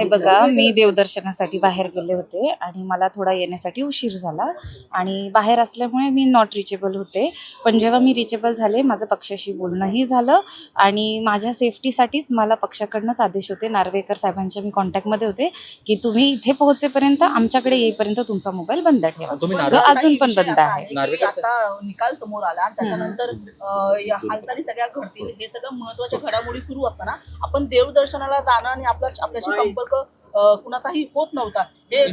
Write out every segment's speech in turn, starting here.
हे बघा मी देवदर्शनासाठी बाहेर गेले होते आणि मला थोडा येण्यासाठी उशीर झाला. आणि बाहेर असल्यामुळे मी नॉट रिचेबल होते. पण जेव्हा मी रिचेबल झाले माझं पक्षाशी बोलणंही झालं आणि माझ्या सेफ्टीसाठीच मला पक्षाकडनंच आदेश होते. नार्वेकर साहेबांच्या मी कॉन्टॅक्टमध्ये होते की तुम्ही इथे पोहोचेपर्यंत आमच्याकडे येईपर्यंत तुमचा मोबाईल बंद ठेवा. तुम्ही जो अजून पण बंद आहे. निकाल समोर आला आणि त्याच्यानंतर हालचाली सगळ्या घडतील. हे सगळं महत्त्वाच्या घडामोडी सुरू असताना आपण देवदर्शनाला जाणं आणि आपला आपल्याशी संपर्क अं, कुणाचाही होत नव्हता. हे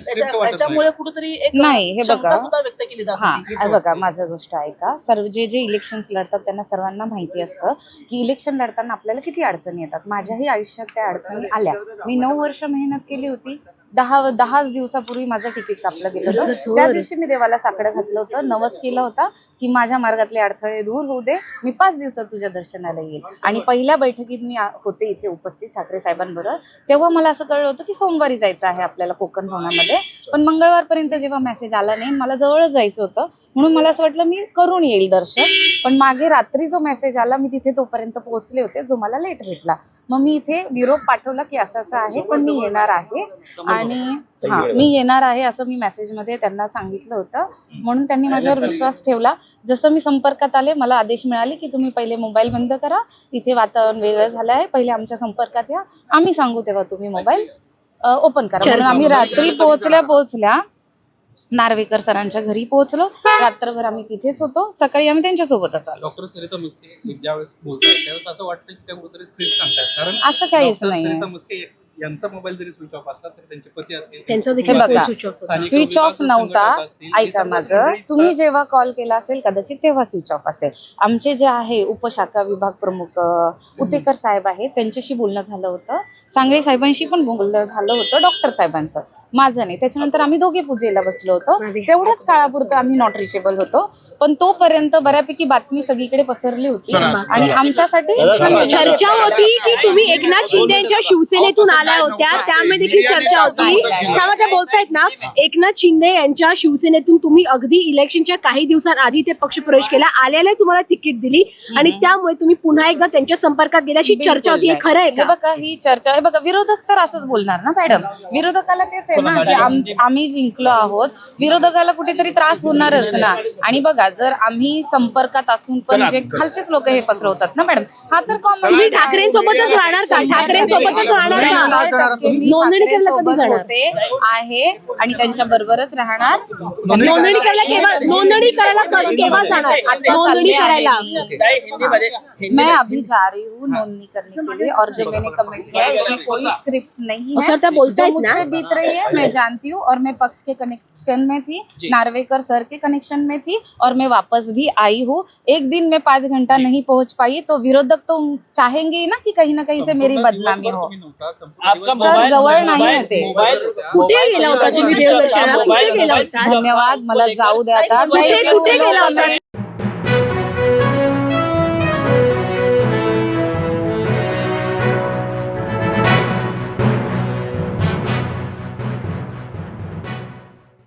त्याच्यामुळे कुठेतरी एक नाही, हे बघा. सुद्धा व्यक्त केली हा. हे बघा माझं गोष्ट ऐका. सर्व जे जे इलेक्शन्स लढतात त्यांना सर्वांना माहिती असतं की इलेक्शन लढताना आपल्याला किती अडचणी येतात. माझ्याही आयुष्यात त्या अडचणी आल्या. मी नऊ वर्ष मेहनत केली होती. दहा दहाच दिवसापूर्वी माझं तिकीट कापलं गेलं होतं. त्या दिवशी मी देवाला साकडं घातलं होतं नवस केलं होतं की माझ्या मार्गातले अडथळे दूर होऊ दे मी पाच दिवसात तुझ्या दर्शनाला येईल. आणि पहिल्या बैठकीत मी होते इथे उपस्थित ठाकरे साहेबांबरोबर. तेव्हा मला असं कळलं होतं की सोमवारी जायचं आहे आपल्याला कोकण भवनामध्ये. पण मंगळवारपर्यंत जेव्हा मेसेज आला नाही मला जवळच जायचं होतं. म्हणून मला असं वाटलं मी करून येईल दर्शन. पण मागे रात्री जो मेसेज आला मी तिथे तोपर्यंत पोहोचले होते जो मला लेट भेटला. मग मी इथे निरोप पाठवला की असं असं आहे पण मी येणार आहे. आणि हा मी येणार आहे असं मी मेसेजमध्ये त्यांना सांगितलं होतं. म्हणून त्यांनी माझ्यावर विश्वास ठेवला. जसं मी संपर्कात आले मला आदेश मिळाले की तुम्ही पहिले मोबाईल बंद करा. इथे वातावरण वेगळं झालं आहे. पहिले आमच्या संपर्कात या. आम्ही सांगू तेव्हा तुम्ही मोबाईल ओपन करा. म्हणून आम्ही रात्री पोहोचल्या पोहोचल्या नार्वेकर सरांच्या घरी पोहोचलो. रात्रभर आम्ही तिथेच होतो. सकाळी आम्ही त्यांच्यासोबतच आलो. डॉक्टर सरिता मुस्के ज्यावेळेस बोलतात त्यावेळेस असं वाटतं की त्या कुठेतरी स्क्रिप्ट सांगतात. कारण असं काहीच डॉक्टर नाहीये. सरिता मुस्के यांचा मोबाईल जरी स्विच ऑफ असला तरी त्यांचे पती असतील. त्यांचा हे देखील बघा, फोन स्विच ऑफ होता. स्थानिक स्विच ऑफ विभाग नव्हता असतील, हे ऐका सर्व माझं. संघटित तुम्ही जेव्हा कॉल केला असेल कदाचित तेव्हा स्विच ऑफ असेल. आमचे जे आहे उपशाखा विभाग प्रमुख अ, उतेकर साहेब आहेत त्यांच्याशी बोलणं झालं होतं. सांगळे साहेबांशी पण बोलणं झालं होतं डॉक्टर साहेबांचं. माझं नाही. त्याच्यानंतर आम्ही दोघे पूजेला बसलो होतो. तेवढ्याच काळापुरतं आम्ही नॉट रिचेबल होतो. पण तोपर्यंत बऱ्यापैकी बातमी सगळीकडे पसरली होती. आणि आमच्यासाठी चर्चा होती की तुम्ही एकनाथ शिंदे यांच्या शिवसेनेतून आल्या होत्या. त्यामध्ये देखील चर्चा होती. त्यामुळे त्या बोलतायत ना एकनाथ शिंदे यांच्या शिवसेनेतून तुम्ही अगदी इलेक्शनच्या काही दिवसांआधी ते पक्ष प्रवेश केला. आल्याला तुम्हाला तिकीट दिली. आणि त्यामुळे तुम्ही पुन्हा एकदा त्यांच्या संपर्कात गेल्याची चर्चा होती. हे खरं आहे हे का बघा ही चर्चा हे बघा विरोधक तर असंच बोलणार ना मॅडम? विरोधकाला तेच आहे ना की आम- आम्ही जिंकलो आहोत. विरोधकाला कुठेतरी त्रास होणारच ना. आणि बघा जर आम्ही संपर्कात असून पण जे खालचेच लोक हे पसरवतात ना मॅडम हा तर कॉमन तुम्ही ठाकरेंसोबतच राहणार का? ठाकरेंसोबतच राहणार का? नोंदणी करायला कधी जाणार? होते आहे आणि त्यांच्या बरोबरच राहणार. नोंदणी करायला केव्हा नोंदणी करायला क- केव्हा जाणार? आता नोंदणी चालले आहे करायला मी। मैं अभी जा रही हूँ नोंदनी करने के लिए और जो मैंने कमेंट किया है इसमें कोई स्क्रिप्ट नहीं है। सर, त्या बोलतायत जो ना? मुझसे बीत रही है मैं जानती हूँ और मैं पक्ष के कनेक्शन में थी नार्वेकर सर के कनेक्शन में थी और मैं वापस भी आई हूँ। एक दिन में पाँच घंटा नहीं पहुँच पाई तो विरोधक तो चाहेंगे ही ना कि कहीं ना कहीं से मेरी बदनामी हो। सर जवळ नाही कुठे गेला होता तुम्ही देवदर्शनाला? कुठे गेला होता? धन्यवाद मला जाऊ द्या आता। कुठे- कुठे गेला होता?